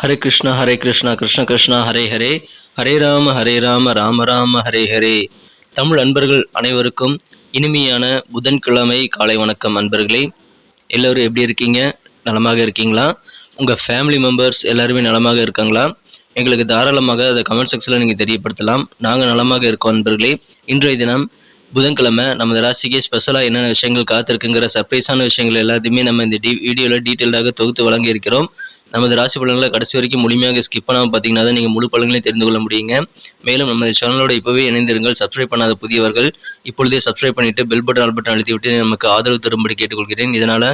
ஹரே கிருஷ்ணா ஹரே கிருஷ்ணா கிருஷ்ண கிருஷ்ணா ஹரே ஹரே. ஹரே ராம ஹரே ராம ராம ராம ஹரே ஹரே. தமிழ் அன்பர்கள் அனைவருக்கும் இனிமையான புதன்கிழமை காலை வணக்கம் அன்பர்களே. எல்லோரும் எப்படி இருக்கீங்க? நலமாக இருக்கீங்களா? உங்கள் ஃபேமிலி மெம்பர்ஸ் எல்லாருமே நலமாக இருக்காங்களா? எங்களுக்கு தாராளமாக அதை கமெண்ட் செக்ஷனில் நீங்கள் தெரியப்படுத்தலாம். நாங்கள் நலமாக இருக்கோம் அன்பர்களே. இன்றைய தினம் புதன்கிழமை நமது ராசிக்கு ஸ்பெஷலாக என்னென்ன விஷயங்கள் காத்திருக்குங்கிற சர்ப்ரைஸான விஷயங்கள் எல்லாத்தையுமே நம்ம இந்த டி வீடியோவில் டீட்டெயில்டாக தொகுத்து வழங்கி இருக்கிறோம் நமது ராசி பலன்களை கடைசி வரைக்கும் முழுமையாக ஸ்கிப் பண்ணாமல் பார்த்தீங்கன்னா தான் நீங்கள் முழு பலன்களையும் தெரிந்து கொள்ள முடியுங்க. மேலும் நமது சேனலோட இப்போவே இணைந்திருங்கள். சப்ஸ்கிரைப் பண்ணாத புதியவர்கள் இப்பொழுதே சப்ஸ்கிரைப் பண்ணிட்டு பெல் பட்டன் ஆல் பட்டன் அழுத்திவிட்டு நமக்கு ஆதரவு தரும்படி கேட்டுக்கொள்கிறேன். இதனால்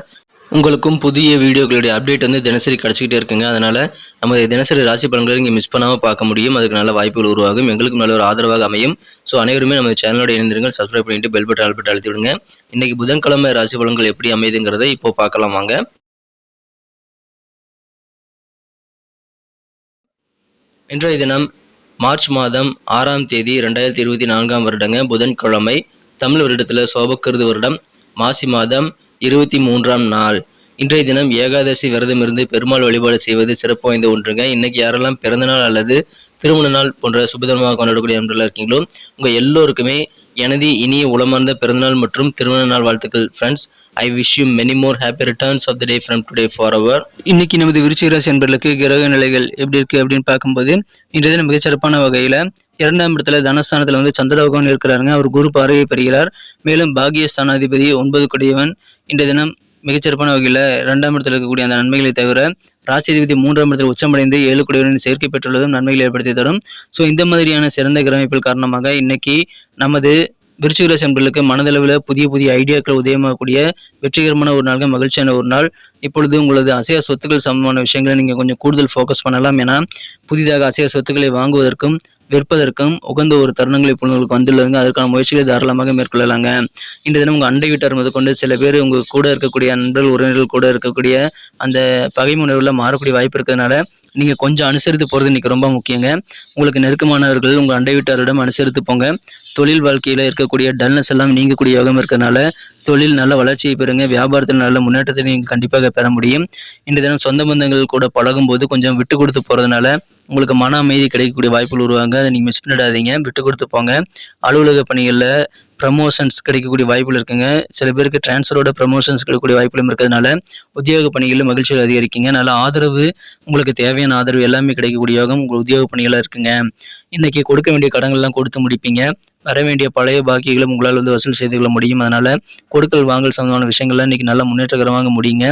உங்களுக்கும் புதிய வீடியோக்களுடைய அப்டேட் வந்து தினசரி கிடச்சிக்கிட்டே இருக்குங்க. அதனால் நமது தினசரி ராசி பலன்களை நீங்கள் மிஸ் பண்ணாமல் பார்க்க முடியும். அதுக்கு நல்ல வாய்ப்புகள் உருவாகும். எங்களுக்கும் நல்ல ஒரு ஆதரவாக அமையும். ஸோ அனைவருமே நம்ம சேனலோட இணைந்திருங்கள். சப்ஸ்கிரைப் பண்ணிட்டு பெல் பட்டன் ஆல் பட்டன் அழுத்தி விடுங்க இன்றைக்கி புதன்கிழமை ராசி பலன்கள் எப்படி அமைதுங்கிறத இப்போ பார்க்கலாம் வாங்க. இன்றைய தினம் மார்ச் மாதம் ஆறாம் தேதி ரெண்டாயிரத்தி இருபத்தி நான்காம் வருடங்க புதன்கிழமை தமிழ் வருடத்தில் சோபக்கிருது வருடம் மாசி மாதம் இருபத்தி மூன்றாம் நாள். இன்றைய தினம் ஏகாதசி விரதம் இருந்து பெருமாள் வழிபாடு செய்வது சிறப்பு வாய்ந்த ஒன்றுங்க. இன்னைக்கு யாரெல்லாம் பிறந்தநாள் அல்லது திருமண நாள் போன்ற சுபதனமாக கொண்டாடக்கூடிய நண்பர்களாக இருக்கீங்களோ உங்கள் எல்லோருக்குமே எனது இனிய உளமார்ந்த பிறந்தநாள் மற்றும் திருமண நாள் வாழ்த்துக்கள் friends I wish you many more happy returns of the day from today for our இன்னைக்கு நமது விருச்சிகராசி என்பர்களுக்கு கிரக நிலைகள் எப்படி இருக்கு அப்படின்னு பார்க்கும்போது இன்றைய தினம் மிகச்சிறப்பான வகையில் இரண்டாம் இடத்துல தனஸ்தானத்தில் வந்து சந்திர பகவான் இருக்கிறாருங்க. அவர் குரு பார்வையை பெறுகிறார். மேலும் பாகியஸ்தானாதிபதி ஒன்பது கொடியவன். இன்றைய தினம் மிகச்சிறப்பான வகையில் இரண்டாம் இடத்தில் இருக்கக்கூடிய அந்த நன்மைகளை தவிர ராசி அதிபதி மூன்றாம் இடத்தில் உச்சமடைந்து ஏழு குடியுடன் சேர்க்கை பெற்றுள்ளதும் நன்மைகளை ஏற்படுத்தி தரும். ஸோ இந்த மாதிரியான சிறந்த கிரமிப்பில் காரணமாக இன்னைக்கு நமது விருச்சிக ராசி மனதளவில் புதிய புதிய ஐடியாக்கள் உதயமாகக்கூடிய வெற்றிகரமான ஒரு நாள் மகிழ்ச்சியான ஒரு நாள். இப்பொழுது உங்களது அசையா சொத்துக்கள் சம்பந்தமான விஷயங்களை நீங்கள் கொஞ்சம் கூடுதல் ஃபோக்கஸ் பண்ணலாம். ஏன்னா புதிதாக அசையா சொத்துக்களை வாங்குவதற்கும் விற்பதற்கும் உகந்த ஒரு தருணங்கள் இப்போ உங்களுக்கு வந்துள்ளதுங்க. அதற்கான முயற்சிகளை தாராளமாக மேற்கொள்ளலாங்க. இந்த தினம் உங்கள் அண்டை வீட்டார் முதற்கொண்டு சில பேர் உங்கள் கூட இருக்கக்கூடிய நண்பர்கள் உறவினர்கள் கூட இருக்கக்கூடிய அந்த பகை உணர்வில் மாறக்கூடிய வாய்ப்பு இருக்கிறதுனால நீங்கள் கொஞ்சம் அனுசரித்து போகிறது இன்றைக்கி ரொம்ப முக்கியங்க. உங்களுக்கு நெருக்கமானவர்கள் உங்கள் அண்டை வீட்டாரிடம் அனுசரித்து போங்க. தொழில் வாழ்க்கையில் இருக்கக்கூடிய டல்னஸ் எல்லாம் நீங்கக்கூடிய யோகம் இருக்கிறனால தொழில் நல்ல வளர்ச்சியை பெறுங்க வியாபாரத்தில் நல்ல முன்னேற்றத்தை நீங்கள் கண்டிப்பாக பெற முடியும். இன்று தினம் சொந்த பந்தங்கள் கூட பழகும்போது கொஞ்சம் விட்டு கொடுத்து போகிறதுனால உங்களுக்கு மன அமைதி கிடைக்கக்கூடிய வாய்ப்புகள் உருவாங்க. அதை நீங்கள் மிஸ் பண்ணிடாதீங்க. விட்டு கொடுத்து போங்க. அலுவலக பணிகளில் ப்ரமோஷன்ஸ் கிடைக்கக்கூடிய வாய்ப்புகள் இருக்குங்க. சில பேருக்கு டிரான்ஸ்ஃபரோட ப்ரமோஷன்ஸ் கிடைக்கக்கூடிய வாய்ப்புகளும் இருக்கிறதுனால உத்தியோக பணிகளில் மகிழ்ச்சிகள் அதிகரிக்குங்க. நல்ல ஆதரவு உங்களுக்கு தேவையான ஆதரவு எல்லாமே கிடைக்கக்கூடிய யோகம் உங்கள் உத்தியோக பணிகளாக இருக்குங்க. இன்றைக்கி கொடுக்க வேண்டிய கடன்கள்லாம் கொடுத்து முடிப்பீங்க. வர வேண்டிய பழைய பாக்கிகளும் உங்களால் வந்து வசூல் செய்து கொள்ள முடியும். அதனால் கொடுக்கல் வாங்கல் சம்பந்தமான விஷயங்கள்லாம் இன்றைக்கி நல்லா முன்னேற்றகரமாக முடியுங்க.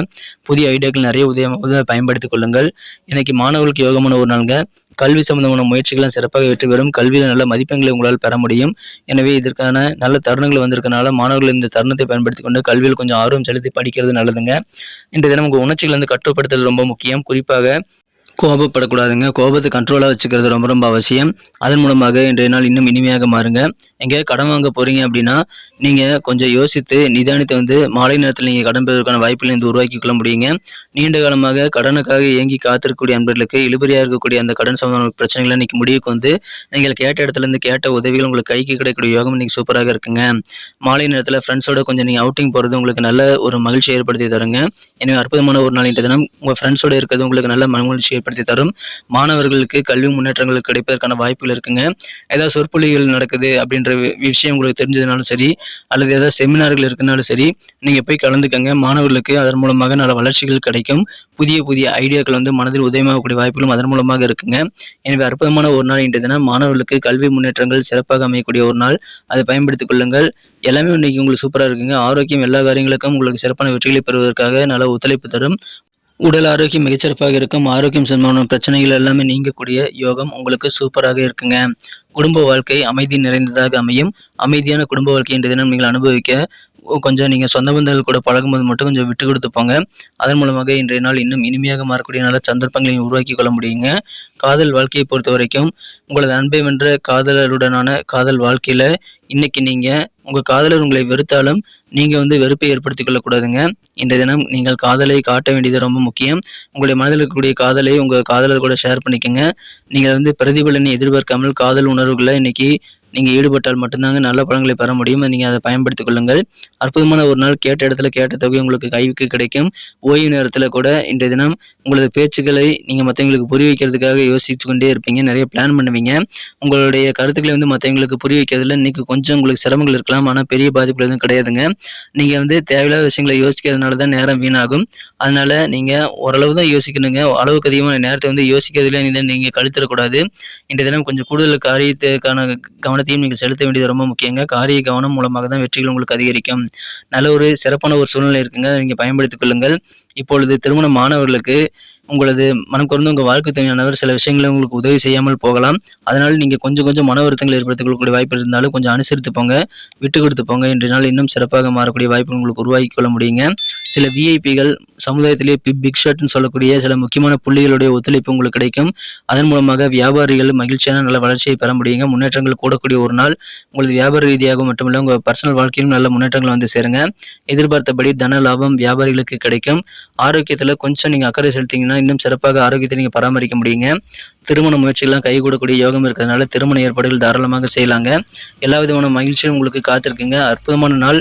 புதிய ஐடியாக்கள் நிறைய உதய உதவ பயன்படுத்திக் கொள்ளுங்கள். இன்னைக்கு மாணவர்களுக்கு யோகமான ஒரு நாளுங்க. கல்வி சம்பந்தமான முயற்சிகளும் சிறப்பாக வெற்றி பெறும். கல்வியில் நல்ல மதிப்பெண்களை உங்களால் பெற முடியும். எனவே இதற்கான நல்ல தருணங்கள் வந்திருக்கனால மாணவர்கள் இந்த தருணத்தை பயன்படுத்தி கொண்டு கல்வியில் கொஞ்சம் ஆர்வம் செலுத்தி படிக்கிறது நல்லதுங்க. இன்றைய தினம் உங்கள் உணர்ச்சிகளை வந்து கட்டுப்படுத்துறது ரொம்ப முக்கியம். குறிப்பாக கோபப்படக்கூடாதுங்க. கோபத்தை கண்ட்ரோலாக வச்சுக்கிறது ரொம்ப ரொம்ப அவசியம். அதன் மூலமாக இன்றைய நாள் இன்னும் இனிமையாக மாறுங்க. எங்கேயாவது கடன் வாங்க போகிறீங்க அப்படின்னா நீங்கள் கொஞ்சம் யோசித்து நிதானித்தை வந்து மாலை நேரத்தில் நீங்கள் கடன் பெறுவதற்கான வாய்ப்புகளை வந்து உருவாக்கி கொள்ள முடியுங்க. நீண்ட காலமாக கடனுக்காக இயங்கி காத்திருக்கக்கூடிய அன்பர்களுக்கு இழுபறியாக இருக்கக்கூடிய அந்த கடன் சம்பந்தமான பிரச்சனைகளை இன்றைக்கி முடிவுக்கு வந்து நீங்கள் கேட்ட இடத்துல இருந்து கேட்ட உதவிகள் உங்களுக்கு கைக்கு கிடைக்கக்கூடிய யோகம் நீங்கள் சூப்பராக இருக்குங்க. மாலை நேரத்தில் ஃப்ரெண்ட்ஸோட கொஞ்சம் நீங்கள் அவுட்டிங் போகிறது உங்களுக்கு நல்ல ஒரு மகிழ்ச்சி ஏற்படுத்தி தருங்க. எனவே அற்புதமான ஒரு நாள் இன்றைய தினம். உங்கள் ஃப்ரெண்ட்ஸோட இருக்கிறது உங்களுக்கு நல்ல மகிழ்ச்சி ஏற்படுத்தி தரும். மாணவர்களுக்கு கல்வி முன்னேற்றங்கள் கிடைப்பதற்கான வாய்ப்புகள் இருக்குங்க. ஏதாவது சொற்பொழிகள் நடக்குது அப்படின்ற வி- விஷயம் உங்களுக்கு தெரிஞ்சதுனாலும் சரி அல்லது ஏதாவது செமினார்கள் இருக்குனாலும் சரி நீங்கள் போய் கலந்துக்கங்க. மாணவர்களுக்கு அதன் மூலமாக நல்ல வளர்ச்சிகள் கிடைக்கும். புதிய புதிய ஐடியாக்கள் வந்து மனதில் உதயமாகக்கூடிய வாய்ப்புகளும் அதன் மூலமாக இருக்குங்க. எனவே அற்புதமான ஒரு நாள் இன்றைய தினம். மாணவர்களுக்கு கல்வி முன்னேற்றங்கள் சிறப்பாக அமையக்கூடிய ஒரு நாள். அதை பயன்படுத்திக் கொள்ளுங்கள். எல்லாமே இன்னைக்கு உங்களுக்கு சூப்பராக இருக்குங்க. ஆரோக்கியம் எல்லா காரியங்களுக்கும் உங்களுக்கு சிறப்பான வெற்றிகளை பெறுவதற்காக நல்ல ஒத்துழைப்பு தரும். உடல் ஆரோக்கியம் மிகச்சிறப்பாக இருக்கும். ஆரோக்கியம் சம்பந்தமான பிரச்சனைகள் எல்லாமே நீங்கக்கூடிய யோகம் உங்களுக்கு சூப்பராக இருக்குங்க. குடும்ப வாழ்க்கை அமைதி நிறைந்ததாக அமையும். அமைதியான குடும்ப வாழ்க்கை இன்றைய தினம் நீங்கள் அனுபவிக்க கொஞ்சம் நீங்கள் சொந்த பந்தங்கள் கூட பழகும்போது மட்டும் கொஞ்சம் விட்டு கொடுத்து போங்க அதன் மூலமாக இன்றைய நாள் இன்னும் இனிமையாக மாறக்கூடிய நல்ல சந்தர்ப்பங்களை உருவாக்கி கொள்ள முடியுங்க. காதல் வாழ்க்கையை பொறுத்த வரைக்கும் உங்களது அன்பை வென்ற காதலருடனான காதல் வாழ்க்கையில் இன்னைக்கு நீங்கள் உங்கள் காதலர் உங்களை வெறுத்தாலும் நீங்கள் வந்து வெறுப்பை ஏற்படுத்திக் கொள்ளக்கூடாதுங்க. இன்றைய தினம் நீங்கள் காதலை காட்ட வேண்டியது ரொம்ப முக்கியம். உங்களுடைய மனதில் இருக்கக்கூடிய காதலை உங்கள் காதலர் கூட ஷேர் பண்ணிக்கோங்க. நீங்கள் வந்து பிரதிபலனை எதிர்பார்க்காமல் காதல் உணர்வுகளை இன்னைக்கு நீங்கள் ஈடுபட்டால் மட்டும்தாங்க நல்ல பழங்களை பெற முடியும். நீங்கள் அதை பயன்படுத்திக் கொள்ளுங்கள். அற்புதமான ஒரு நாள் கேட்ட இடத்துல கேட்ட தொகை உங்களுக்கு கைவுக்கு கிடைக்கும். ஓய்வு நேரத்தில் கூட இன்றைய தினம் உங்களது பேச்சுக்களை நீங்கள் மற்றவங்களுக்கு புரிய வைக்கிறதுக்காக யோசிச்சு கொண்டே இருப்பீங்க. நிறைய பிளான் பண்ணுவீங்க. உங்களுடைய கருத்துக்களை வந்து மற்றவங்களுக்கு புரிய வைக்கிறதுல இன்னைக்கு கொஞ்சம் உங்களுக்கு சிரமங்கள் இருக்கலாம். ஆனால் பெரிய பாதிப்புகள் எதுவும் கிடையாதுங்க. நீங்கள் வந்து தேவையில்லாத விஷயங்களை யோசிக்கிறதுனால தான் நேரம் வீணாகும். அதனால் நீங்கள் ஓரளவு தான் யோசிக்கணுங்க. அளவுக்கு அதிகமான நேரத்தை வந்து யோசிக்கிறதுல நீங்கள் கழுத்திடக்கூடாது. இன்றைய தினம் கொஞ்சம் கூடுதல் காரியத்துக்கான கவனம் கவனத்தையும் நீங்கள் செலுத்த வேண்டியது ரொம்ப முக்கியங்க. காரிய கவனம் மூலமாக தான் வெற்றிகள் உங்களுக்கு அதிகரிக்கும். நல்ல ஒரு சிறப்பான ஒரு சூழ்நிலை இருக்குங்க. நீங்கள் பயன்படுத்திக் கொள்ளுங்கள். இப்பொழுது திருமண மாணவர்களுக்கு உங்களது மனம் குறைந்து உங்கள் வாழ்க்கை துணையானவர் சில விஷயங்களை உங்களுக்கு உதவி செய்யாமல் போகலாம். அதனால் நீங்கள் கொஞ்சம் கொஞ்சம் மன வருத்தங்கள் ஏற்படுத்திக் கொள்ளக்கூடிய வாய்ப்பு இருந்தாலும் கொஞ்சம் அனுசரித்து போங்க. விட்டு கொடுத்து போங்க. இன்றைய நாள் இன்னும் சிறப்பாக மாறக்கூடிய வாய்ப்பு உங்களுக்கு உருவாக்கி கொள்ள முடியுங்க. சில விஐபிகள் சமுதாயத்திலே பிக் ஷாட்னு சொல்லக்கூடிய சில முக்கியமான புள்ளிகளுடைய ஒத்துழைப்பு உங்களுக்கு கிடைக்கும். அதன் மூலமாக வியாபாரிகள் மகிழ்ச்சியான நல்ல வளர்ச்சியை பெற முடியுங்க. முன்னேற்றங்கள் கூடக்கூடிய ஒரு நாள் உங்களுக்கு வியாபார ரீதியாக மட்டுமில்லை உங்கள் பர்சனல் வாழ்க்கையிலும் நல்ல முன்னேற்றங்கள் வந்து சேருங்க. எதிர்பார்த்தபடி தன லாபம் வியாபாரிகளுக்கு கிடைக்கும். ஆரோக்கியத்தில் கொஞ்சம் நீங்கள் அக்கறை செலுத்திங்கன்னா இன்னும் சிறப்பாக ஆரோக்கியத்தை நீங்கள் பராமரிக்க முடியுங்க. திருமண முயற்சிகள்லாம் கைகூடக்கூடிய யோகம் இருக்கிறதுனால திருமண ஏற்பாடுகள் தாராளமாக செய்யலாங்க. எல்லா விதமான மகிழ்ச்சியும் உங்களுக்கு காத்திருக்குங்க. அற்புதமான நாள்.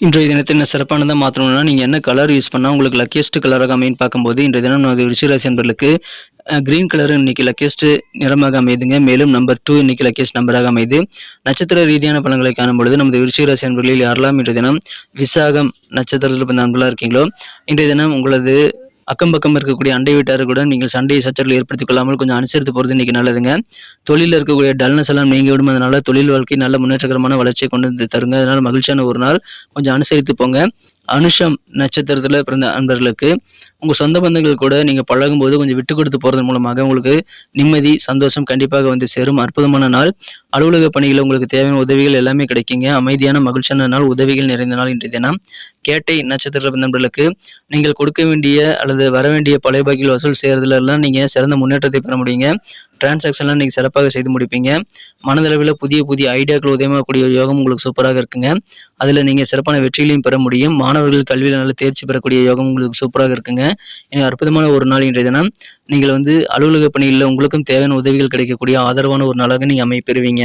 இன்றைய தினத்தை என்ன சிறப்பானதாக மாற்றணும்னா நீங்கள் என்ன கலர் யூஸ் பண்ணால் உங்களுக்கு லக்கியஸ்ட் கலராக அமைன்னு பார்க்கும்போது இன்றைய தினம் நமது ரிஷிராசி என்பர்களுக்கு க்ரீன் கலர் இன்னைக்கு லக்கியஸ்ட் நிறமாக அமைதுங்க மேலும் நம்பர் டூ இன்னைக்கு லக்கியஸ்ட் நம்பராக அமைது நட்சத்திர ரீதியான பலன்களை காணும் பொழுது நமது விருச்சிகராசி அன்பர்களில் யாரெல்லாம் இன்றைய தினம் விசாகம் நட்சத்திரத்தில் பிறந்த அன்பர்களாக இருக்கீங்களோ இன்றைய தினம் உங்களது அக்கம் பக்கம் இருக்கக்கூடிய அண்டை வீட்டாருடன் நீங்கள் சண்டை சச்சரவு ஏற்படுத்திக் கொள்ளாமல் கொஞ்சம் அனுசரித்து போகிறது இன்றைக்கி நல்லதுங்க. தொழிலில் இருக்கக்கூடிய டல்னஸ் எல்லாம் நீங்கி விடும் அதனால தொழில் வாழ்க்கை நல்ல முன்னேற்றகரமான வளர்ச்சியை கொண்டு வந்து தருங்க. அதனால மகிழ்ச்சியான ஒரு நாள். கொஞ்சம் அனுசரித்து போங்க. அனுஷம் நட்சத்திரத்தில் பிறந்த அன்பர்களுக்கு உங்கள் சொந்த பந்தங்கள் கூட நீங்கள் பழகும்போது கொஞ்சம் விட்டு கொடுத்து போகிறது மூலமாக உங்களுக்கு நிம்மதி சந்தோஷம் கண்டிப்பாக வந்து சேரும். அற்புதமான நாள். அலுவலக பணிகளில் உங்களுக்கு தேவையான உதவிகள் எல்லாமே கிடைக்குங்க. அமைதியான மகிழ்ச்சியான நாள் உதவிகள் நிறைந்த நாள் இன்றைய தினம். கேட்டை நட்சத்திர நண்பர்களுக்கு நீங்கள் கொடுக்க வேண்டிய அல்லது வர வேண்டிய பழைய பாக்கிகள் வசூல் செய்கிறதுல எல்லாம் நீங்கள் சிறந்த முன்னேற்றத்தை பெற முடியுங்க. டிரான்சாக்ஷன்லாம் நீங்கள் சிறப்பாக செய்து முடிப்பீங்க. மனதளவில் புதிய புதிய ஐடியாக்கள் உதயமாகக்கூடிய யோகம் உங்களுக்கு சூப்பராக இருக்குங்க. அதில் நீங்கள் சிறப்பான வெற்றிகளையும் பெற முடியும். மாணவர்கள் கல்வியில் நல்ல தேர்ச்சி பெறக்கூடிய யோகம் உங்களுக்கு சூப்பராக இருக்குங்க. எனக்கு அற்புதமான ஒரு நாள் இன்றைய தினம். நீங்கள் வந்து அலுவலக பணியில் உங்களுக்கும் தேவையான உதவிகள் கிடைக்கக்கூடிய ஆதரவான ஒரு நாளாக நீங்கள் அமைப்பெறுவீங்க.